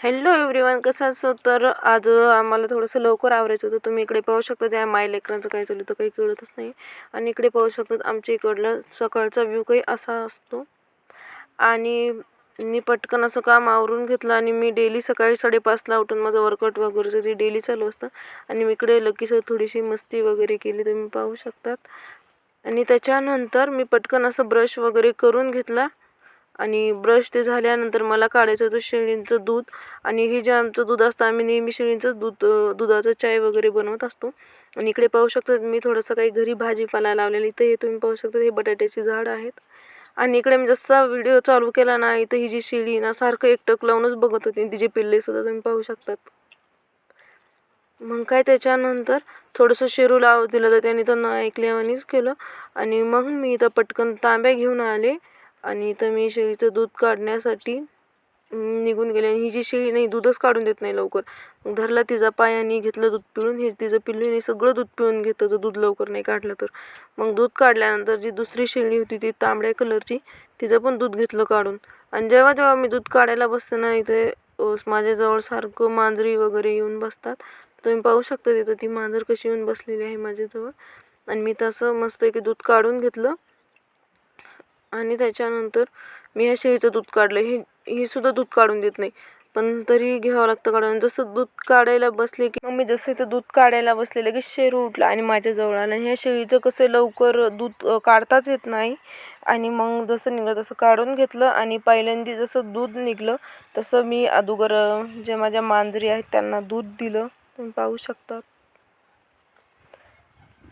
Hello everyone कसं असं तर आज आम्हाला थोडंसं लवकर आवरायचं होतं. तुम्ही इकडे पाहू शकता त्या माय लेकरांचं काय चालू तर काही कळतच नाही. आणि इकडे पाहू शकतात आमच्या इकडला सकाळचा व्ह्यू काही असा असतो. आणि मी पटकन असं काम आवरून घेतलं आणि मी डेली सकाळी साडेपाचला उठून माझं वर्कआउट वगैरे ते डेली चालू असतं. आणि मी इकडे लगेच थोडीशी मस्ती वगैरे केली तुम्ही पाहू शकतात. आणि त्याच्यानंतर मी पटकन असं ब्रश वगैरे करून घेतला. आणि ब्रश ते झाल्यानंतर मला काढायचं होतं शेळींचं दूध. आणि हे जे आमचं दूध असतं आम्ही नेहमी शेळींचं दूध दुधाचं चाय वगैरे बनवत असतो. आणि इकडे पाहू शकतात मी थोडंसं काही घरी भाजीपाला लावलेली इथं. हे तुम्ही पाहू शकता हे बटाट्याची झाडं आहेत. आणि इकडे मी जसा व्हिडिओ चालू केला ना इथं ही जी शेळी ना सारखं एकटक लावूनच बघत होती. तिचे पिल्ले सुद्धा तुम्ही पाहू शकतात. मग काय त्याच्यानंतर थोडंसं शेरू लाव दिलं तर त्याने तर न ऐकल्यावानीच केलं. आणि मग मी इथं पटकन तांब्या घेऊन आले. आणि इथं मी शेळीचं दूध काढण्यासाठी निघून गेले आणि ही जी शेळी नाही दूधच काढून देत नाही लवकर. मग धरला तिचा पाय आणि घेतलं दूध पिळून. हे तिचं पिल्लू सगळं दूध पिळून घेतं जर दूध लवकर नाही काढलं तर. मग दूध काढल्यानंतर जी दुसरी शेळी होती ती तांबड्या कलरची तिचं पण दूध घेतलं काढून. आणि जेव्हा जेव्हा मी दूध काढायला बसते ना इथे माझ्याजवळ सारखं मांजरी वगैरे येऊन बसतात. तुम्ही पाहू शकता तिथं ती मांजर कशी येऊन बसलेली आहे माझ्याजवळ. आणि मी तसं मस्त की दूध काढून घेतलं. आणि त्याच्यानंतर मी ह्या शेळीचं दूध काढलं. हे हे सुद्धा दूध काढून देत नाही. पण तरी घ्यावं लागतं काढून. जसं दूध काढायला बसले की मग मी जसं इथं दूध काढायला बसले की शेरू उठला आणि माझ्याजवळ आला. आणि ह्या शेळीचं कसं लवकर दूध काढताच येत नाही. आणि मग जसं निघलं तसं काढून घेतलं आणि पहिल्यांदा जसं दूध निघलं तसं मी अगोदर जे माझ्या मांजरी आहेत त्यांना दूध दिलं. तुम्ही पाहू शकता.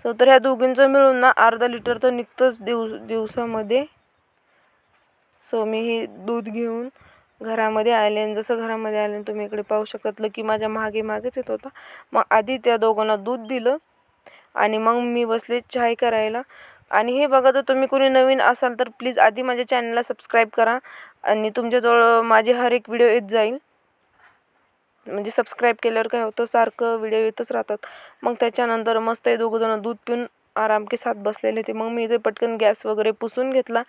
सो तर ह्या दोघींचं मिळून ना अर्धा लिटर तर निघतंच दिवस दिवसामध्ये. सो मी हे दूध घेऊन घरामध्ये आले आणि जसं घरामध्ये आले तुम्ही इकडे पाहू शकतात की माझ्या मागे मागेच येत होता. मग आधी त्या दोघांना दूध दिलं आणि मग मी बसले चाय करायला. आणि हे बघा जर तुम्ही कोणी नवीन असाल तर प्लीज आधी माझ्या चॅनलला सबस्क्राईब करा आणि तुमच्याजवळ माझे हर एक व्हिडिओ येत जाईल. म्हणजे सबस्क्राईब केल्यावर काय होतं सारखं व्हिडिओ येतच राहतात. मग त्याच्यानंतर मस्त हे दोघंजणं दूध पिऊन आराम के साथ बसलेले ते मग मी इथे पटकन गॅस वगैरे पुसून घेतला.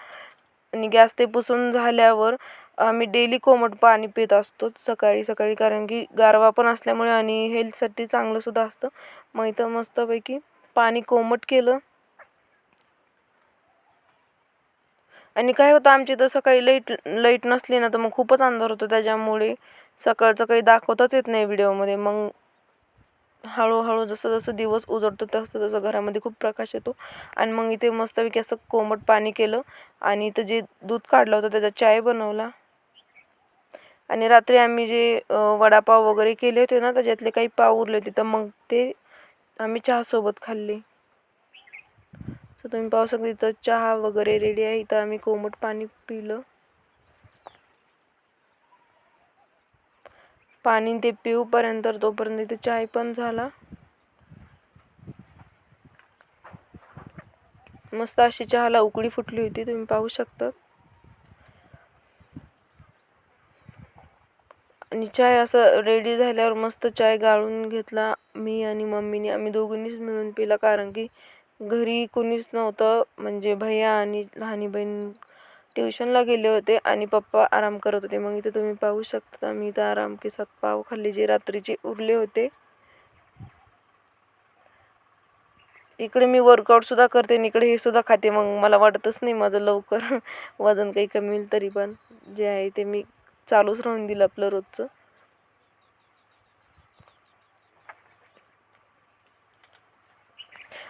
आणि गॅस ते पुसून झाल्यावर आम्ही डेली कोमट पाणी पित असतो सकाळी सकाळी. कारण की गारवा पण असल्यामुळे आणि हेल्थसाठी चांगलंसुद्धा असतं. मग इथं मस्तपैकी पाणी कोमट केलं. आणि काय होतं आमची इथं सकाळी लाइट लाइट नसली ना तर मग खूपच अंधार होतो. त्याच्यामुळे सकाळचं काही दाखवताच येत नाही व्हिडिओमध्ये मग हळूहळू जसं जसं दिवस उजडतो तसं तसं घरामध्ये खूप प्रकाश येतो. आणि मग इथे मस्तपैकी असं कोमट पाणी केलं आणि इथं जे दूध काढलं होतं त्याचा चाय बनवला. आणि रात्री आम्ही जे वडापाव वगैरे केले होते ना त्याच्यातले काही पाव उरले होते तर मग ते आम्ही चहासोबत खाल्ले. तर तुम्ही पाहू शकता इथं चहा वगैरे रेडी आहे. इथं आम्ही कोमट पाणी पिलं. पाणी ते पिऊपर्यंत तोपर्यंत इथे चाय पण झाला. मस्त अशी चहाला उकळी फुटली होती तुम्ही पाहू शकता आणि चाय असं रेडी झाल्यावर मस्त चाय गाळून घेतला मी आणि मम्मीने. आम्ही दोघींनीच मिळून पिला कारण की घरी कोणीच नव्हतं म्हणजे भैया आणि लहानी बहीण ट्युशनला गेले होते आणि पप्पा आराम करत होते. मग इथे तुम्ही पाहू शकता मी इथं आराम केसात पाव खाल्ले जे रात्रीचे उरले होते. इकडे मी वर्कआउटसुद्धा करते आणि इकडे हे सुद्धा खाते. मग मला वाटतच नाही माझं लवकर वजन काही कमी होईल तरी पण जे आहे ते मी चालूच राहून दिलं आपलं रोजचं.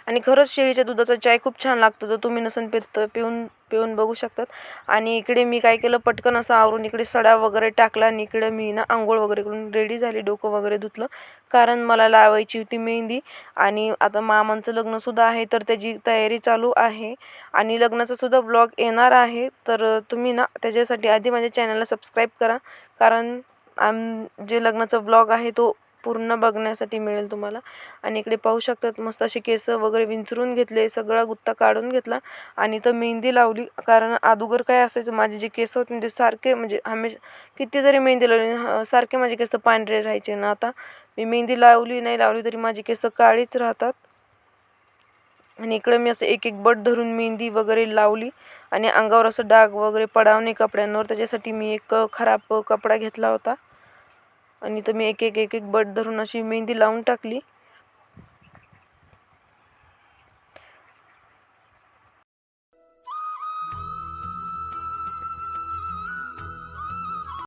आणि खरंच शेळीच्या दुधाचा चाय खूप छान लागतो जर तुम्ही नसन पित पिऊन पिऊन बघू शकतात. आणि इकडे मी काय केलं पटकन असं आवरून इकडे सडा वगैरे टाकला आणि इकडे मी ना आंघोळ वगैरे करून रेडी झाली डोकं वगैरे धुतलं. कारण मला लावायची होती मेहंदी आणि आता मामांचं लग्नसुद्धा आहे तर त्याची तयारी चालू आहे. आणि लग्नाचासुद्धा ब्लॉग येणार आहे तर तुम्ही ना त्याच्यासाठी आधी माझ्या चॅनलला सबस्क्राईब करा. कारण आम जे लग्नाचा ब्लॉग आहे तो पूर्ण बघण्यासाठी मिळेल तुम्हाला. आणि इकडे पाहू शकतात मस्त असे केस वगैरे विंचरून घेतले सगळा गुत्ता काढून घेतला. आणि तर मेहंदी लावली कारण अगोदर काय असायचं माझे जे केस होते ते सारखे म्हणजे हमेश किती जरी मेहंदी लावली सारखे माझे केस पांढरे राहायचे ना आता. मी मेहंदी लावली नाही लावली तरी माझे केस काळीच राहतात. आणि इकडे मी असं एक एक बट धरून मेहंदी वगैरे लावली. आणि अंगावर असं डाग वगैरे पडावणे कपड्यांवर त्याच्यासाठी मी एक खराब कपडा घेतला होता. आणि तर मी एक एक एक एक बट धरून अशी मेहंदी लावून टाकली.